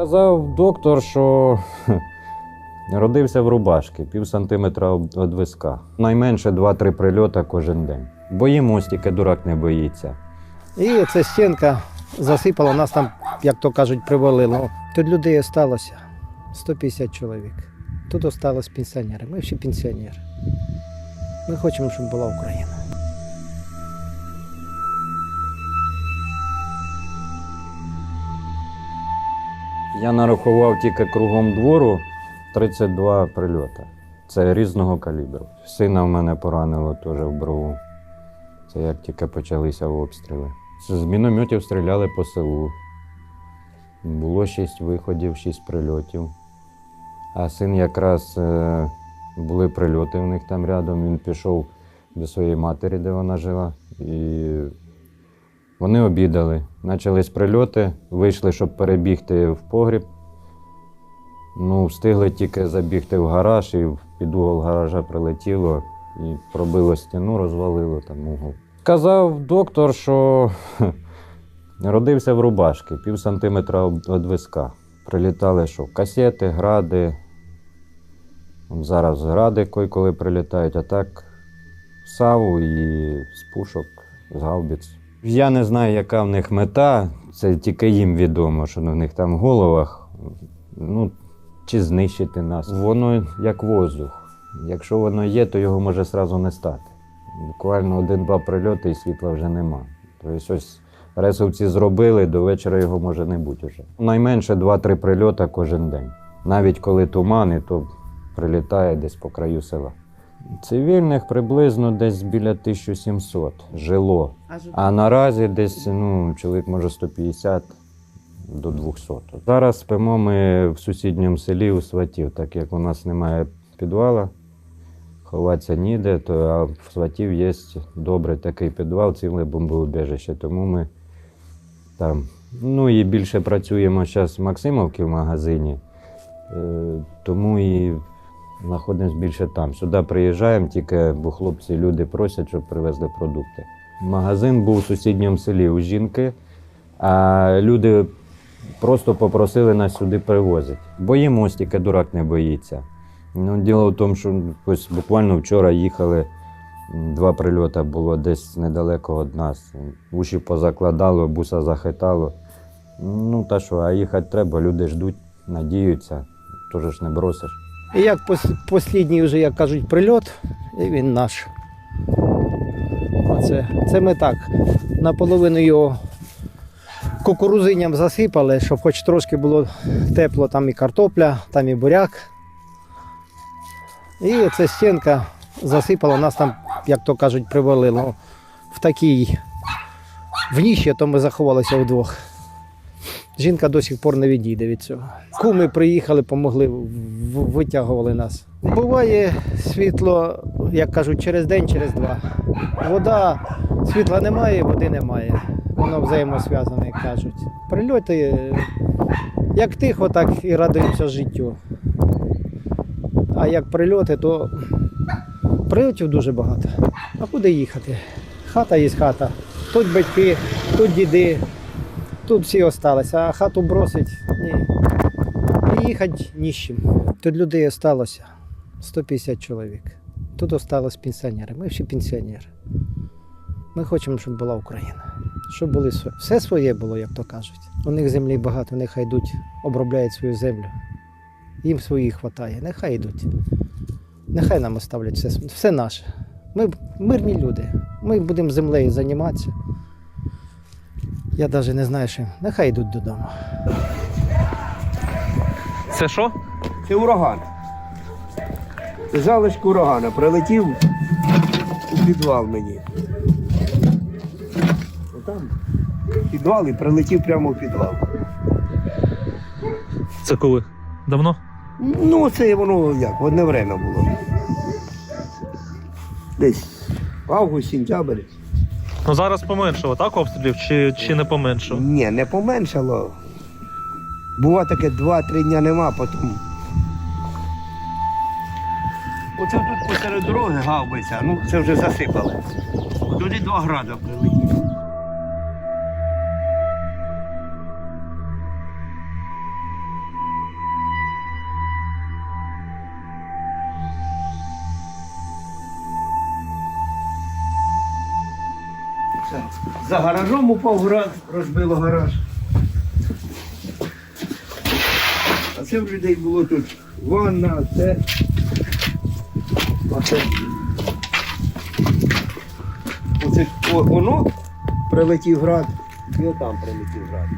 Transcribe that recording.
Сказав доктор, що родився в рубашки, пів сантиметра від виска. Найменше 2-3 прильоти кожен день. Боїмось, тільки дурак не боїться. І ця стінка засипала, нас там, як то кажуть, привалило. Тут людей осталося 150 чоловік. Тут осталось пенсіонери. Ми всі пенсіонери. Ми хочемо, щоб була Україна. Я нарахував тільки кругом двору 32 прильоти. Це різного калібру. Сина в мене поранило теж в брову. Це як тільки почалися обстріли. З мінометів стріляли по селу. Було шість виходів, шість прильотів. А син якраз е, були прильоти в них там рядом. Він пішов до своєї матері, де вона жила. І вони обідали. Почались прильоти, вийшли, щоб перебігти в погріб. Ну, встигли тільки забігти в гараж, і під угол гаража прилетіло і пробило стіну, розвалило там угол. Сказав доктор, що родився в рубашки, пів сантиметра від виска. Прилітали що? Касети, гради. Зараз гради коли прилітають, а так саву і з пушок, з гаубиць. Я не знаю, яка в них мета, це тільки їм відомо, що в них там в головах. Ну, чи знищити нас. Воно як воздух. Якщо воно є, то його може сразу не стати. Буквально один-два прильоти і світла вже нема. Тобто ось ресовці зробили, до вечора його може не бути вже. Найменше 2-3 прильоти кожен день. Навіть коли тумани, то прилітає десь по краю села. Цивільних приблизно десь біля 1700 жило. А наразі десь ну, чоловік може 150 до 200. Зараз спимо ми в сусідньому селі у сватів, так як у нас немає підвала, ховатися ніде, то а в сватів є добрий такий підвал, ціле бомбоубіжище. Тому ми там. Ну і більше працюємо зараз в Максимовці в магазині, е, тому і знаходимося більше там. Сюди приїжджаємо, тільки бо хлопці люди просять, щоб привезли продукти. Магазин був у сусідньому селі у жінки, а люди просто попросили нас сюди привозити. Боїмось, тільки дурак не боїться. Ну, діло в тому, що ось буквально вчора їхали, два прильоти було десь недалеко від нас. Уші позакладало, буса захитало. Ну, та що, а їхати треба, люди ждуть, надіються, теж ж не бросиш. І як пос- послідній вже, як кажуть, прильот, і він наш. Оце, це ми так. Наполовину його кукурузиням засипали, щоб хоч трошки було тепло, там і картопля, там і буряк. І ця стінка засипала, нас там, як то кажуть, привалило. В такій в ніші, то ми заховалися вдвох. Жінка до сих пор не відійде від цього. Куми приїхали, помогли, витягували нас. Буває світло, як кажуть, через день, через два. Вода, світла немає, води немає. Воно взаємосв'язане, як кажуть. Прильоти, як тихо, так і радуємося життю. А як прильоти, то прильотів дуже багато. А куди їхати? Хата є хата. Тут батьки, тут діди, Тут всі осталися, а хату бросить ні. І їхати ні. Тут людей осталося 150 чоловік. Тут осталось пенсіонери. Ми всі пенсіонери. Ми хочемо, щоб була Україна. Щоб були сво- все своє було, як то кажуть. У них землі багато, нехай йдуть, обробляють свою землю. Їм своїх вистачає, нехай йдуть. Нехай нам оставлять все, все наше. Ми мирні люди. Ми будемо землею займатися. Я навіть не знаю, що. Нехай йдуть додому. Це що? Це ураган. Залишки урагана прилетів у підвал мені. Отам підвал і прилетів прямо в підвал. Це коли? Давно? Ну, це воно як, в одне время було. Десь август, сентябрь. Ну зараз поменшало, так, обстрілів чи, чи не поменшало? Ні, не поменшало. Бува таке 2-3 дня нема, потім. Оце тут посеред дороги гаубиця, ну це вже засипали. Туди два града прилетіли. За гаражом упав град, розбило гараж. А це в людей було тут ванна, це. Оце. Оце воно прилетів град, і отам прилетів град.